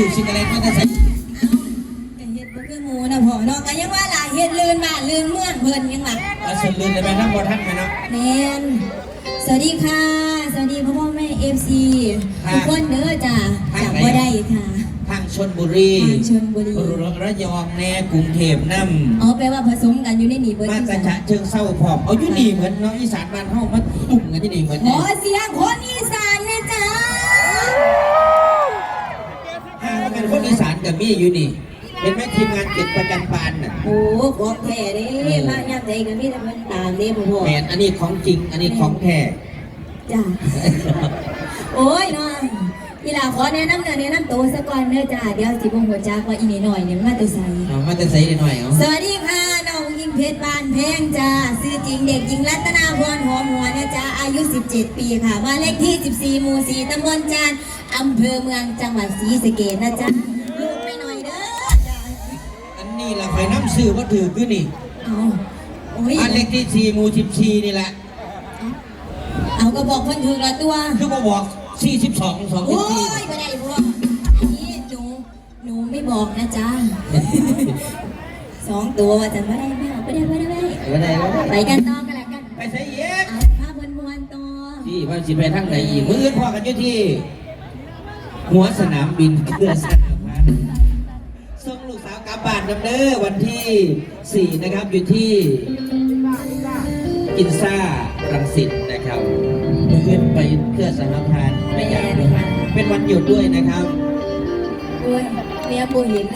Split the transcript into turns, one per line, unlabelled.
จิวซิกาเลตมันจะใส่
ก็เฮ็ดบ่คือหมูนะพ่อเนาะก็ยังว่าล่ะเฮ็ดลื่นบ้านลื่นเมืองเพิ่นยังว่า
เอาเสร็จเลยไหมทั้งบอท่านไหมเนาะ
แม่นสวัสดีค่ะ สวัสดีพ่อพ่อแม่ FC
ค่ะ
ทุกคนเด้อจ้ะ
ค่ะ
จับบ่ได้ค่ะ
ทางชนบุรี
ทางชลบุรี
ระยองแน่กรุงเทพน้ำ
อ๋อแปลว่าผสมกันอยู่ในนี่เบิด
มา
จัง
ตะ
ซั่น
เชิงเศร้าพร้อมเอาอยู่นี่เหมือนเนาะอีสานบ้านเฮามาตุ่มกันที่นี่เหมือน
ขอเสียงคนอีส
กับมี่อยู่นี่ เป็นแม่ทีมงานเก็บประจันบานน่ะ
โอ้ของแท้เด้มายามใดก็มีแต่เพิ่นตามเด้พ่อพ่อ
แมนอันนี้ของจริง อันนี้ของแท้
จ้ะโอ้ยเนาะอีหลาขอแนะนำเนื้อแนะนำตัวซะก่อนเด้อจ้ะเดี๋ยวสิบ่ฮู้จักว่าอีนี่หน่อยเนี่ยมาแต่ไส
เอามาจะใส่หน่อยเอา
สวัสดีค่ะน้องยิงเพชรบานแพงจ้าชื่อจริงเด็กหญิงรัตนาพรหอมหัวนะจ๊ะอายุ 17 ปีค่ะบ้านเลขที่ 14 หมู่ 4ตำบลจานอำเภอเมืองจังหวัดศรีสะเกษนะจ๊ะ อั
นนี้ล่ะใครน้ำซื้อว่าถือคือนี่
เอาโอ้ย
อันเล็กที่สี่หมูสิบสี่นี่แหละ
เอาก็บอกเพิ่นถูกละตัว
คือมาบอกสี่สิบสองสองสิ
โอ้
บสี่
ยไม่ได้พวกอันนี้หนู หนูไม่บอกนะจ๊ะ สองตัวว่าจะไม่ได้ไม่เอาไม่ได้ไม่ได้ไม่ได้
ไม่ได้ไม่
ไป
ได้
กันต่อกันละกัน
ไปใส่เย็บ
เอาภาพบนมวนต่อ
ที่ว่าสิไปทางไหนอีกมืออื่นพอกันอยู่ที่ หัวสนามบินเครือสนามพัน ลำเนเด้อวันที่สี่นะครับอยู่ที่กินซ่ารังสิตนะครับเพื่อนไปเพื่อสนามพันไม่อยากเลยเป็นวันหยุดด้วยนะครับ
ด้วยเมียปูหิน